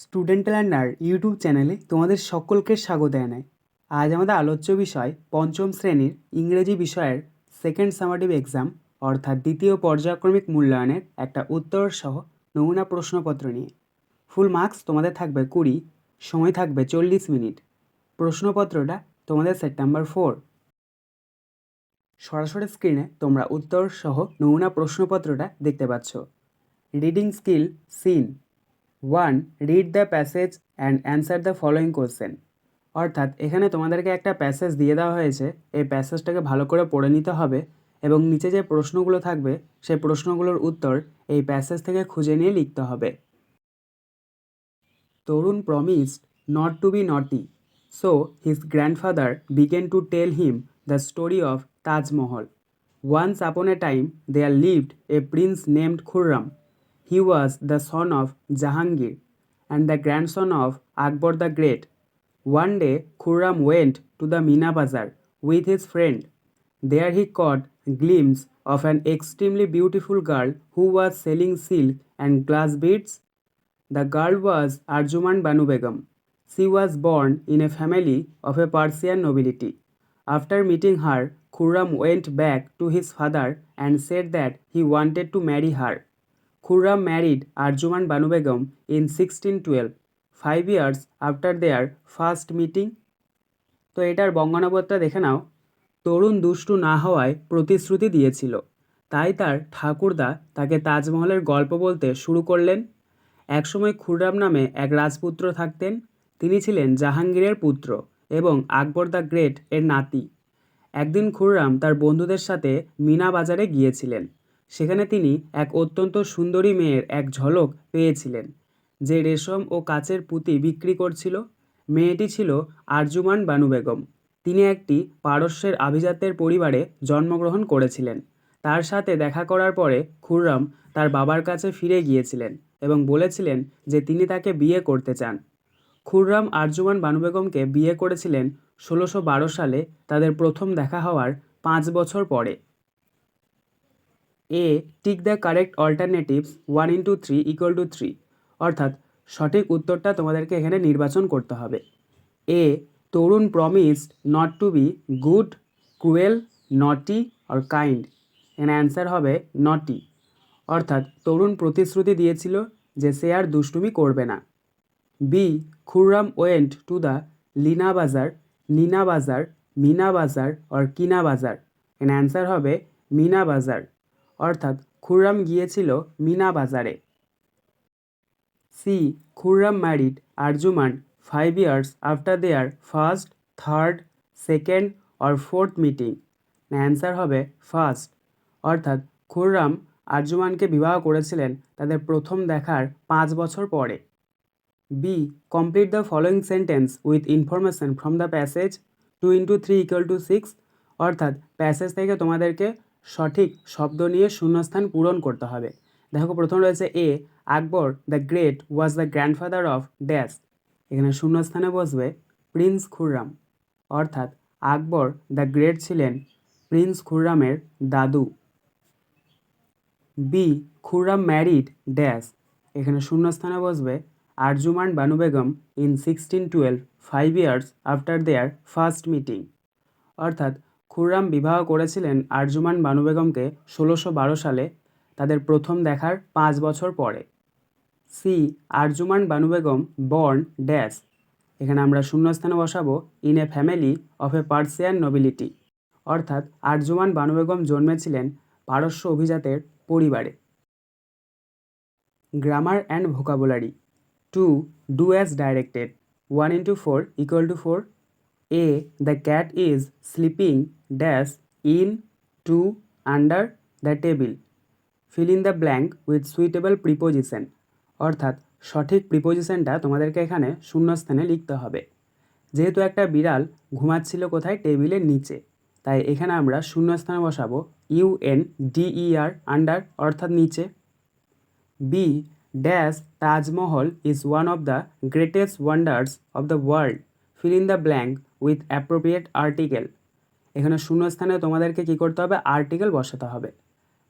Student learner YouTube চ্যানেলে তোমাদের সকলকে স্বাগত জানাই। আজ আমাদের আলোচ্য বিষয় পঞ্চম শ্রেণির ইংরেজি বিষয়ের সেকেন্ড সামাটিভ এক্সাম অর্থাৎ দ্বিতীয় পর্যায়ক্রমিক মূল্যায়নের একটা উত্তর সহ নমুনা প্রশ্নপত্র নিয়ে। ফুল মার্কস তোমাদের থাকবে কুড়ি, সময় থাকবে চল্লিশ মিনিট। প্রশ্নপত্রটা তোমাদের সেট নাম্বার ফোর সরাসরি স্ক্রিনে তোমরা উত্তর সহ নমুনা প্রশ্নপত্রটা দেখতে পাচ্ছ। Reading skill seen one read the passage and answer the following question অর্থাৎ, এখানে তোমাদেরকে একটা প্যাসেজ দিয়ে দেওয়া হয়েছে। এই প্যাসেজটাকে ভালো করে পড়ে নিতে হবে এবং নিচে যে প্রশ্নগুলো থাকবে, সেই প্রশ্নগুলোর উত্তর এই প্যাসেজ থেকে খুঁজে নিয়ে লিখতে হবে। Tarun promised not to be naughty so his grandfather began to tell him the story of Taj Mahal once upon a time there lived a prince named Khurram He was the son of Jahangir and the grandson of Akbar the Great. One day, Khurram went to the Mina Bazar with his friend. There he caught a glimpse of an extremely beautiful girl who was selling silk and glass beads. The girl was Arjuman Banu Begum. She was born in a family of a Persian nobility. After meeting her, Khurram went back to his father and said that he wanted to marry her. Khurram married Arjuman Banu Begum in 1612, five years after their first meeting. তো এটার বঙ্গানুবাদটা দেখে নাও। তরুণ দুষ্টু না হওয়ায় প্রতিশ্রুতি দিয়েছিল। তাই তার ঠাকুরদা তাকে তাজমহলের গল্প বলতে শুরু করলেন। একসময় খুররাম নামে এক রাজপুত্র থাকতেন। তিনি ছিলেন জাহাঙ্গীরের পুত্র এবং আকবর দ্য গ্রেট এর নাতি। একদিন খুররাম তার বন্ধুদের সাথে মিনা বাজারে গিয়েছিলেন। সেখানে তিনি এক অত্যন্ত সুন্দরী মেয়ের এক ঝলক পেয়েছিলেন, যে রেশম ও কাচের পুঁতি বিক্রি করছিল। মেয়েটি ছিল আরজুমান বানু বেগম। তিনি একটি পারস্যের আভিজাত্যের পরিবারে জন্মগ্রহণ করেছিলেন। তার সাথে দেখা করার পরে খুররাম তার বাবার কাছে ফিরে গিয়েছিলেন এবং বলেছিলেন যে তিনি তাকে বিয়ে করতে চান। খুররাম আরজুমান বানু বেগমকে বিয়ে করেছিলেন ষোলোশো বারো সালে। তাদের প্রথম দেখা হওয়ার পাঁচ বছর পরে। A tick the correct alternatives one into three equal to three অর্থাৎ সঠিক উত্তরটা তোমাদেরকে এখানে নির্বাচন করতে হবে। A Tarun promised not to be good cruel naughty R kind এখানে অ্যান্সার হবে নটি অর্থাৎ তরুণ প্রতিশ্রুতি দিয়েছিল যে সে আর দুষ্টুমি করবে না। B Khurram went to the Lina bazaar Nina bazaar Mina বাজার আর কিনা বাজার এখানে অ্যান্সার হবে মিনা বাজার অর্থাৎ খুররাম গিয়েছিল মিনা বাজারে। C Khurram married Arjuman five years after their first third second or fourth meeting answer হবে ফার্স্ট অর্থাৎ খুররাম আর্জুমানকে বিবাহ করেছিলেন তাদের প্রথম দেখার পাঁচ বছর পরে। B complete the following sentence with information from the passage two into three equal to six অর্থাৎ প্যাসেজ থেকে তোমাদেরকে সঠিক শব্দ নিয়ে শূন্যস্থান পূরণ করতে হবে। দেখো, প্রথম রয়েছে A Akbar the great was the grandfather of dash এখানে শূন্যস্থানে বসবে প্রিন্স খুররাম। অর্থাৎ আকবর দ্য গ্রেট ছিলেন প্রিন্স খুররামের দাদু। বি খুররাম ম্যারিড ড্যাশ এখানে শূন্যস্থানে বসবে Arjuman Banu Begum in sixteen twelve five years after their first meeting অর্থাৎ খুররাম বিবাহ করেছিলেন আরজুমান বানু বেগমকে ষোলোশো বারো সালে তাদের প্রথম দেখার পাঁচ বছর পরে। C Arjuman Banu Begum born dash. এখানে আমরা শূন্যস্থানে বসাবো in a family of a Persian nobility. অর্থাৎ আরজুমান বানু বেগম জন্মেছিলেন পারস্য অভিজাতের পরিবারে। Grammar and vocabulary. To do as directed. One into four equal to four A the cat is sleeping dash in to under the table fill in the blank with suitable preposition অর্থাৎ, সঠিক প্রিপোজিশনটা তোমাদেরকে এখানে শূন্যস্থানে লিখতে হবে। যেহেতু একটা বিড়াল ঘুমাচ্ছিল কোথায়? টেবিলের নিচে। তাই এখানে আমরা শূন্যস্থানে বসাবো ইউ এন ডিইআর আন্ডার অর্থাৎ নিচে। B dash Taj Mahal is one of the greatest wonders of the world fill in the blank with appropriate article এখানে শূন্যস্থানে তোমাদেরকে কী করতে হবে? আর্টিকেল বসাতে হবে।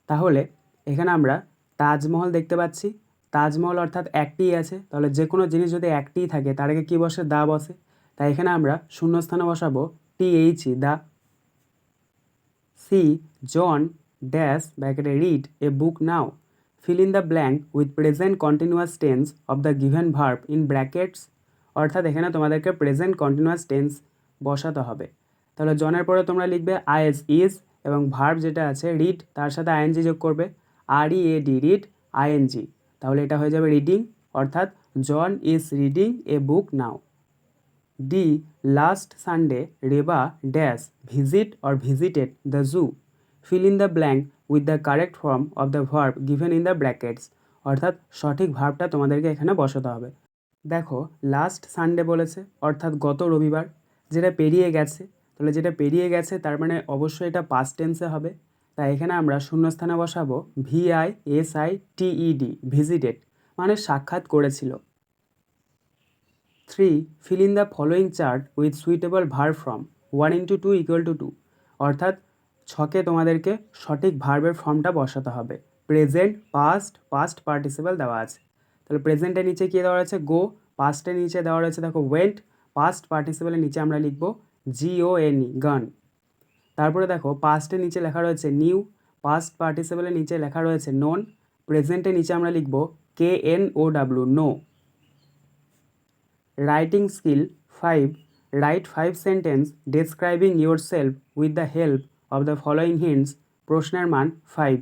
তাহলে এখানে আমরা তাজমহল দেখতে পাচ্ছি। তাজমহল অর্থাৎ একটিই আছে। তাহলে যে কোনো জিনিস যদি একটিই থাকে, তার আগে কী বসে? দা বসে। তাই এখানে আমরা শূন্যস্থানে বসাবো T H E the. C John dash ব্যাকেটে read a book now fill in the blank with present continuous tense of the given verb in brackets অর্থাৎ এখানে তোমাদেরকে প্রেজেন্ট কন্টিনিউয়াস টেন্স বসাতে হবে। তাহলে জনের পরে তোমরা লিখবে আইএস ইজ এবং ভার্ব যেটা আছে রিড তার সাথে আইএনজি যোগ করবে। R E A D read ING তাহলে এটা হয়ে যাবে রিডিং অর্থাৎ John is reading a book now D last Sunday Reba dash visit or visited the zoo fill in the blank with the correct form of the verb given in the brackets অর্থাৎ সঠিক ভার্বটা তোমাদেরকে এখানে বসাতে হবে। দেখো last Sunday বলেছে, অর্থাৎ গত রবিবার, যেটা পেরিয়ে গেছে, তাহলে যেটা পেরিয়ে গেছে, তার মানে অবশ্যই এটা পাস্ট টেন্সে হবে। তাই এখানে আমরা শূন্যস্থানে বসাবো V I S I T E D visited মানে সাক্ষাৎ করেছিল। Three fill in the following chart with suitable verb form one into two equal to two অর্থাৎ ছকে তোমাদেরকে সঠিক ভার্বের ফর্মটা বসাতে হবে। প্রেজেন্ট পাস্ট পাস্ট পার্টিসিপাল দেওয়া আছে। তাহলে প্রেজেন্টের নিচে কী দেওয়া রয়েছে? গো পাস্টের নিচে দেওয়া রয়েছে, দেখো ওয়েন্ট পাস্ট পার্টিসিপালের নিচে আমরা লিখব জিও এনই গান তারপরে দেখো পাস্টের নিচে লেখা রয়েছে নিউ পাস্ট পার্টিসিপালের নিচে লেখা রয়েছে নন প্রেজেন্টের নিচে আমরা লিখব K N O W know writing skill five write five sentence describing yourself with the help of the following hints প্রশ্নের মান ফাইভ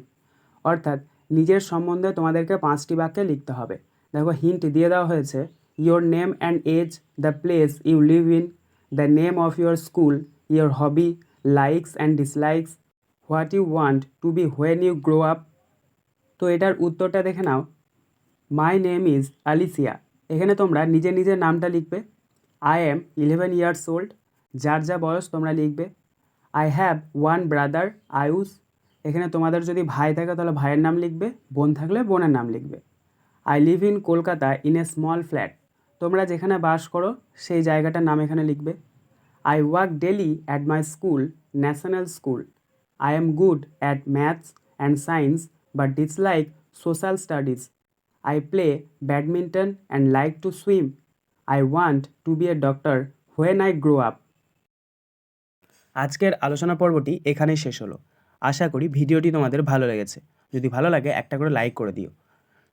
অর্থাৎ নিজের সম্বন্ধে তোমাদেরকে পাঁচটি বাক্যে লিখতে হবে। দেখো হিন্ট দিয়ে দেওয়া হয়েছে your name and age the place you live in the name of your school your hobby likes and dislikes what you want to be when you grow up তো এটার উত্তরটা দেখে নাও। মাই নেম ইজ আলিসিয়া এখানে তোমরা নিজের নিজের নামটা লিখবে। I am eleven years old যার যা বয়স তোমরা লিখবে। I have one brother Ayush এখানে তোমাদের যদি ভাই থাকে তাহলে ভাইয়ের নাম লিখবে, বোন থাকলে বোনের নাম লিখবে। I live in Kolkata in a small flat তোমরা যেখানে বাস করো, সেই জায়গাটার নাম এখানে লিখবে। I work daily at my school national school I am good at maths and science but dislike social studies I play badminton and like to swim I want to be a doctor when I grow up আজকের আলোচনা পর্বটি এখানেই শেষ হলো। আশা করি ভিডিওটি তোমাদের ভালো লেগেছে। যদি ভালো লাগে, একটা করে লাইক করে দিও।